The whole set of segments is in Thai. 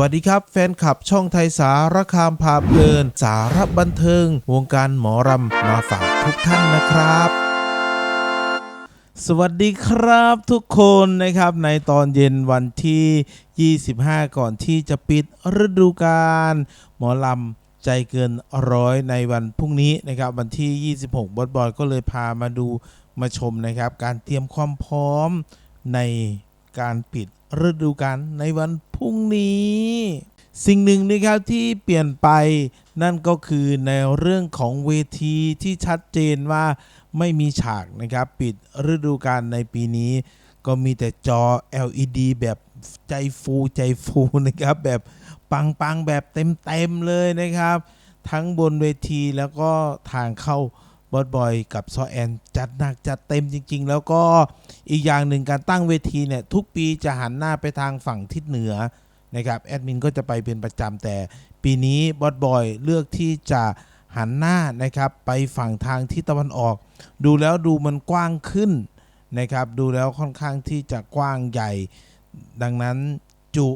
วัสดีครับ แฟนคลับช่องไทยสารคามพาเพลิน สารบันเทิง วงการหมอรำมาฝากทุกท่านนะครับสวัสดีครับทุกคนนะครับในตอนเย็นวันที่ 25 ก่อนที่จะปิดฤดูกาลหมอลำใจเกินร้อยในวันพรุ่งนี้นะครับวันที่ 26 บอสบอยก็เลยพามาดูมาชมนะครับ การเตรียมความพร้อมในการปิด ฤดูกาลในวันพรุ่งนี้ สิ่งหนึ่งนะครับที่เปลี่ยนไปนั่นก็คือในเรื่องของเวทีที่ชัดเจนว่าไม่มีฉากนะครับปิดฤดูกาลในปีนี้ ก็มีแต่จอ LED แบบใจฟูใจฟูนะครับแบบปังๆแบบเต็มๆเลยนะครับ ทั้งบนเวทีแล้วก็ทางเข้า อสบอยกับซอแอนจัดหนักจัดเต็มจริง ๆ แล้วก็อีกอย่างหนึ่งการตั้งเวทีเนี่ยทุกปีจะหันหน้าไปทางฝั่งทิศเหนือนะครับแอดมินก็จะไปเป็นประจำแต่ปีนี้บอสบอยเลือกที่จะหันหน้านะครับไปฝั่งทางทิศตะวันออก ดูแล้วดูมันกว้างขึ้นนะครับดูแล้วค่อนข้างที่จะกว้างใหญ่ ดังนั้นจุ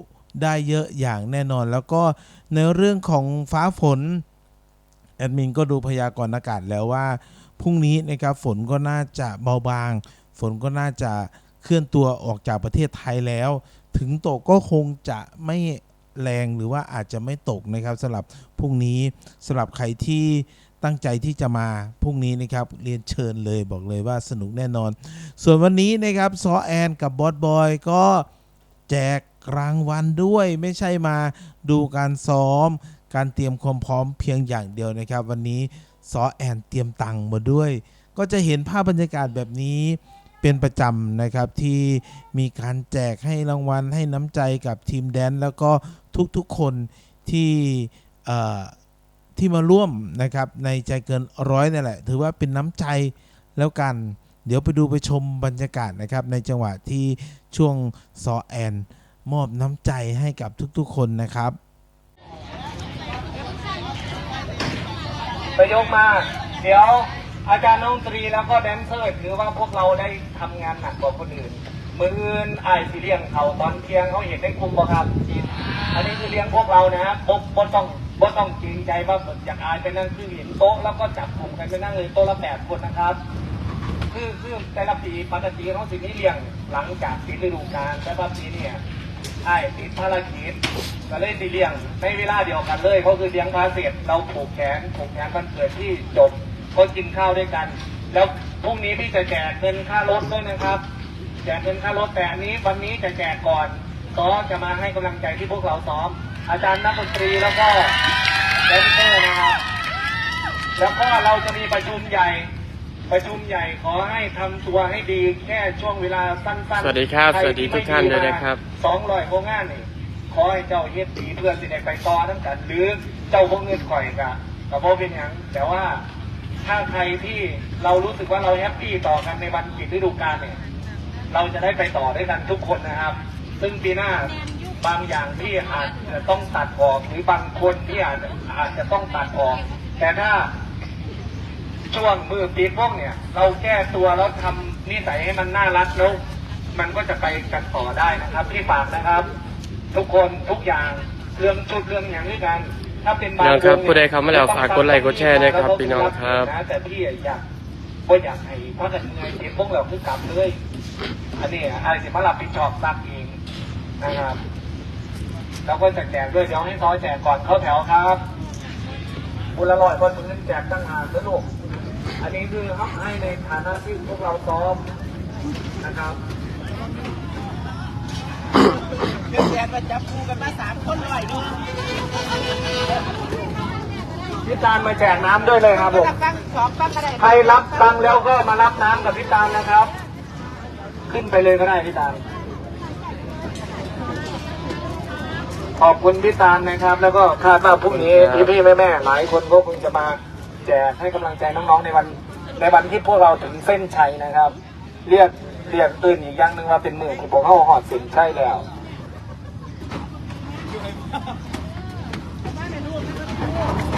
ได้เยอะอย่างแน่นอน แล้วก็ในเรื่องของฟ้าฝน แอดมินก็ดูพยากรณ์อากาศแล้วว่าพรุ่งนี้นะครับฝนก็น่าจะเบาบาง ฝนก็น่าจะเคลื่อนตัวออกจากประเทศไทยแล้ว ถึงตกก็คงจะไม่แรงหรือว่าอาจจะไม่ตกนะครับสำหรับพรุ่งนี้สำหรับใครที่ตั้งใจที่จะมาพรุ่งนี้นะครับเรียนเชิญเลยบอกเลยว่าสนุกแน่นอน ส่วนวันนี้นะครับซอแอนกับบอสบอยก็แจกรางวัลด้วยไม่ใช่มาดูการซ้อม การเตรียมความพร้อมเพียงอย่างเดียวนะครับ วันนี้ซอแอนเตรียมตังค์มาด้วย ก็จะเห็นภาพบรรยากาศแบบนี้เป็นประจำนะครับที่มีการแจกให้รางวัลให้น้ำใจกับทีมแดน แล้วก็ทุกๆคนที่ที่มาร่วมนะครับในใจเกินร้อยนี่แหละ ถือว่าเป็นน้ำใจแล้วกัน เดี๋ยวไปดูไปชมบรรยากาศนะครับ ในจังหวะที่ช่วงซอแอน มอบน้ำใจให้กับทุกๆคนนะครับ ไปยคมา เดี๋ยวอาจารย์น้องตรีแล้วก็แดนเซอร์ถือว่าพวกเราได้ทำงานหนักกว่าคนอื่น มืออื่นไอ้ายสิเลี้ยงเขาตอนเที่ยงเขาเห็นในกลุ่มบ่ครับอันนี้คือเลี้ยงพวกเรานะฮะบบ่ต้องบ่ต้องเกรงใจว่าผมอยากอายไปนั่งคือเห็นโต๊ะแล้วก็จับกลุ่มกันไปนั่งเลยโต๊ะละแปดคนนะครับ คือคือแต่ละปีปกติเขาสินี้เลี้ยงหลังจากปิดฤดูกาลแต่ว่าปีเนี่ย ไอ้ติดภารกิจก็เลยสิเลี้ยงในเวลาเดียวกันเลยเขาคือเลี้ยงพาเสร็จเราผูกแขนผูกแขนวันเกิดที่จบก็กินข้าวด้วยกัน แล้วพรุ่งนี้พี่จะแจกเงินค่ารถด้วยนะครับแจกเงินค่ารถแต่อันนี้วันนี้จะแจกก่อนซ้อจะมาให้กำลังใจที่พวกเราซ้อม อาจารย์นักดนตรีแล้วก็แดนเซอร์นะครับแล้วก็เราจะมีประชุมใหญ่ ประชุมใหญ่ขอให้ทำตัวให้ดีแค่ช่วงเวลาสั้นๆสวัสดีครับใสวัสดีทุกท่านด้วยนะครับ สองร้อยโครงงานนี่ขอให้เจ้าเฮ็ดดีเพื่อสิได้ไปต่อทั้งกัน หรือเจ้าพวกเงินข่อยกะกับโบเป็นหยังแต่ว่าถ้าใครที่เรารู้สึกว่าเราแฮปปี้ต่อกันในวันปิดฤดูกาลเนี่ย เราจะได้ไปต่อด้วยกันทุกคนนะครับ ซึ่งปีหน้าบางอย่างที่อาจจะต้องตัดออกหรือบางคนที่อาจจะอาจจะต้องตัดออก แต่ถ้า ช่วงมือปีพวกเนี่ย เราแก้ตัวแล้วทำนิสัยให้มันน่ารักแล้วมันก็จะไปกันต่อได้นะครับที่ฝากนะครับ ทุกคนทุกอย่างเรื่องชุดเรื่องอย่างนี้กัน ถ้าเป็นบางพี่น้องครับวงผู้ใดเข้ามาแล้วฝากกดไลค์กดแชร์ด้วยครับพี่น้องครับนะแต่พี่อยากก็อยากให้พักกันเงยเสียพวกเราคือกลับเลยอันนี้อะไรสิมารับผิดชอบซักเองนะครับแล้วก็จะแจกด้วยเดี๋ยวให้ซอยแจกก่อนเข้าแถวครับบุละร้อยคนนึงแจกตั้งหากสนุก อันนี้คือให้ในฐานะที่พวกเราซ้อมนะครับเดือนแดนมาจับคู่กันมาสามคนหน่อยดูพี่ตาลมาแจกน้ำด้วยเลยครับผมรับฟังสองฟังก็ได้ใครรับตังค์แล้วก็มารับน้ำกับพี่ตาลนะครับ ขึ้นไปเลยก็ได้พี่ตาลขอบคุณพี่ตาลนะครับ แล้วก็คาดว่าพรุ่งนี้พี่พี่ๆแม่แม่ๆหลายคนก็คงจะมาแจกให้กำลังใจน้องๆในวัน ในวันที่พวกเราถึงเส้นชัยนะครับ เรียกเรียกตื่นอีกอย่างหนึ่งว่าเป็นมือที่พวกเขาหอดเส้นชัยแล้ว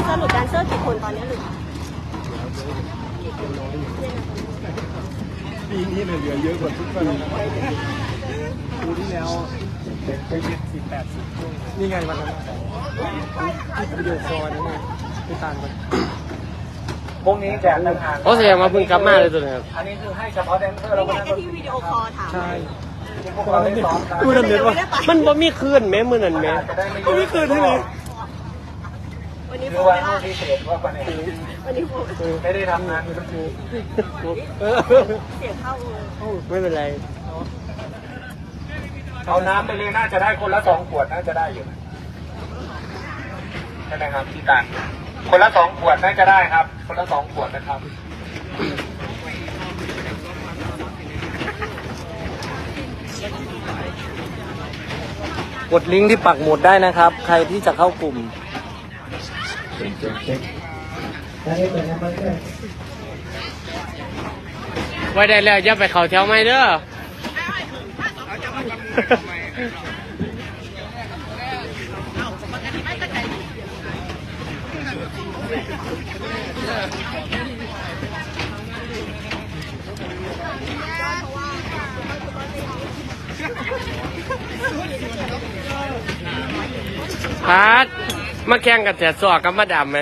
สรุปแดนเซอร์กี่คนตอนนี้หรือปีนี้เนี่ยเหลือเยอะกว่าทุกปีปีที่แล้วไปเจ็ดสิบแปดสิบนี่ไงวันนั้นที่วิดีโอคอลนี่ไงไปต่างกัน พวกนี้แจกต่างหากโอ้แสดงว่าเพิ่งกลับมาเลยตัวนี้ครับ อันนี้คือให้เฉพาะแดนเซอร์แล้วก็นี่ไงนักดที่นตรีวิดีโอคอลถามใช่ที่พวกเราได้ซ้อมกันมือนั่นเดือดว่ามันบ่มีคืนแม่มือนั่นแม่อาจจะได้ไม่เยก็ไม่อะคืนใช่ไหมวันนี้คืโฟอมวันไม่ได้พิเศษว่าวันนี้วันนี้โฟมไม่ได้ทำงานอยู่ทั้งคืนเออเสียเข้าเลยไม่เป็นไรเอาน้ำไปเลยน่าจะได้คนละสองขวดน่าจะได้อยู่ใช่ไหมครับพี่ตัน คนละสองขวดน่าจะได้ครับ คนละสองขวดนะครับกดลิงก์ที่ปักหมุดได้นะครับ ใครที่จะเข้ากลุ่ม ไว้ได้แล้วอย่าไปเขาแถวไม่เด้อ พาร์ทมาแข่งกันแต่สอกกับมาดำไหม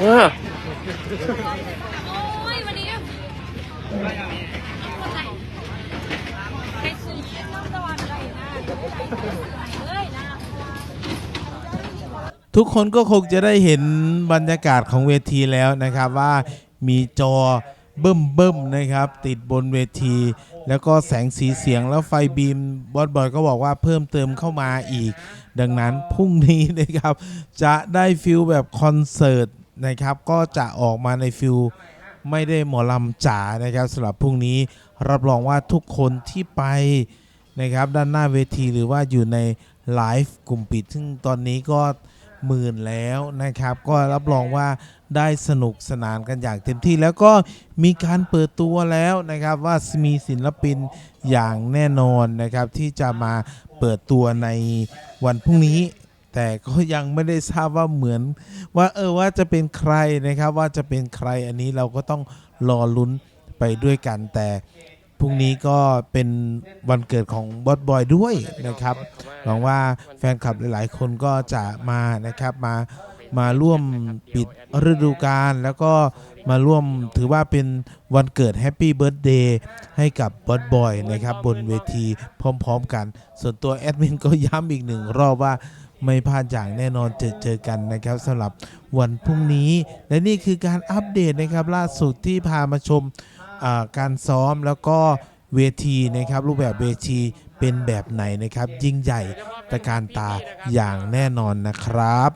เออโอ้ยวันนี้ไปซื้อน้ำตะวันอะไรนะเอ้ยนะทุกคนก็คงจะได้เห็นบรรยากาศของเวทีแล้วนะครับว่ามีจอ เบิ่มเบิ่มๆนะครับ ติดบนเวที แล้วก็แสงสีเสียงแล้วไฟบีมบอสบอยก็บอกว่าเพิ่มเติมเข้ามาอีก ดังนั้นพรุ่งนี้นะครับ จะได้ฟิลแบบคอนเสิร์ตนะครับ ก็จะออกมาในฟิลไม่ได้หมอลำจ๋านะครับสำหรับพรุ่งนี้รับรองว่าทุกคนที่ไปนะครับ ด้านหน้าเวทีหรือว่าอยู่ในไลฟ์กลุ่มปิด ซึ่งตอนนี้ก็ หมื่นแล้วนะครับ ก็รับรองว่าได้สนุกสนานกันอย่างเต็มที่แล้วก็มีการเปิดตัวแล้วนะครับว่ามีศิลปินอย่างแน่นอนนะครับ ที่จะมาเปิดตัวในวันพรุ่งนี้แต่ก็ยังไม่ได้ทราบว่าเหมือน ว่าเออว่าจะเป็นใครนะครับว่าจะเป็นใครอันนี้เราก็ต้องรอลุ้นไปด้วยกันแต่ พรุ่งนี้ก็เป็นวันเกิดของบอสบอยด้วยนะครับหวังว่าแฟนคลับหลาย ๆ คนก็จะมานะครับมามาร่วมปิดฤดูกาลแล้วก็มาร่วมถือว่าเป็นวันเกิดแฮปปี้เบิร์ a เดย์ให้กับบอสบอยนะครับ บนเวทีพร้อม ๆ กัน ส่วนตัวแอดมินก็ย้ำอีกหนึ่งรอบว่าไม่พลาดอย่างแน่นอนเจอเจอกันนะครับสำหรับวันพรุ่งนี้ และนี่คือการอัปเดตนะครับล่าสุดที่พามาชม การซ้อมแล้วก็เวทีนะครับรูปแบบเวทีเป็นแบบไหนนะครับ ยิ่งใหญ่ตะการตาอย่างแน่นอนนะครับ